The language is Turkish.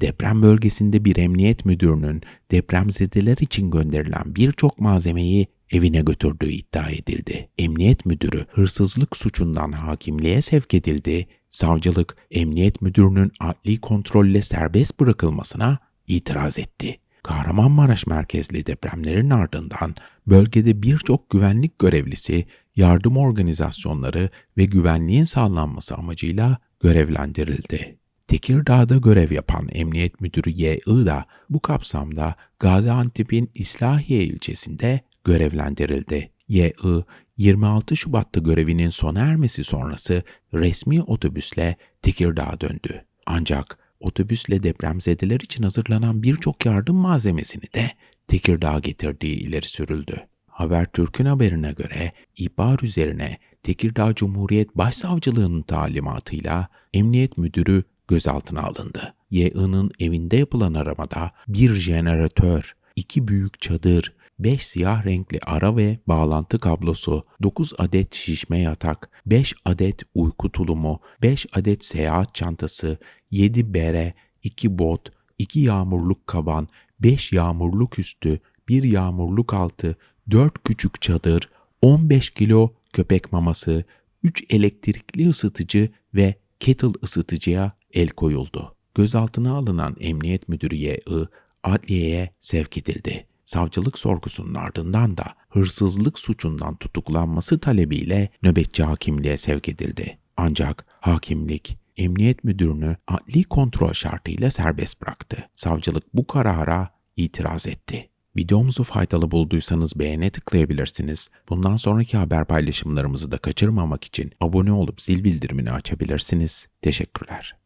deprem bölgesinde bir emniyet müdürünün depremzedeler için gönderilen birçok malzemeyi evine götürdüğü iddia edildi. Emniyet müdürü hırsızlık suçundan hakimliğe sevk edildi. Savcılık emniyet müdürünün adli kontrolle serbest bırakılmasına itiraz etti. Kahramanmaraş merkezli depremlerin ardından bölgede birçok güvenlik görevlisi, yardım organizasyonları ve güvenliğin sağlanması amacıyla görevlendirildi. Tekirdağ'da görev yapan Emniyet Müdürü Y.I. da bu kapsamda Gaziantep'in İslahiye ilçesinde görevlendirildi. Y.I. 26 Şubat'ta görevinin sona ermesi sonrası resmi otobüsle Tekirdağ'a döndü. Ancak otobüsle depremzedeler için hazırlanan birçok yardım malzemesini de Tekirdağ'a getirdiği ileri sürüldü. Habertürk'ün haberine göre ihbar üzerine Tekirdağ Cumhuriyet Başsavcılığı'nın talimatıyla Emniyet Müdürü gözaltına alındı. Y.I.'nın evinde yapılan aramada bir jeneratör, iki büyük çadır, 5 siyah renkli ara ve bağlantı kablosu, 9 adet şişme yatak, 5 adet uyku tulumu, 5 adet seyahat çantası, 7 bere, 2 bot, 2 yağmurluk kaban, 5 yağmurluk üstü, 1 yağmurluk altı, 4 küçük çadır, 15 kilo köpek maması, 3 elektrikli ısıtıcı ve kettle ısıtıcıya el koyuldu. Gözaltına alınan Emniyet Müdürü Y.I. adliyeye sevk edildi. Savcılık sorgusunun ardından da hırsızlık suçundan tutuklanması talebiyle nöbetçi hakimliğe sevk edildi. Ancak hakimlik Emniyet Müdürünü adli kontrol şartıyla serbest bıraktı. Savcılık bu karara itiraz etti. Videomuzu faydalı bulduysanız beğene tıklayabilirsiniz. Bundan sonraki haber paylaşımlarımızı da kaçırmamak için abone olup zil bildirimini açabilirsiniz. Teşekkürler.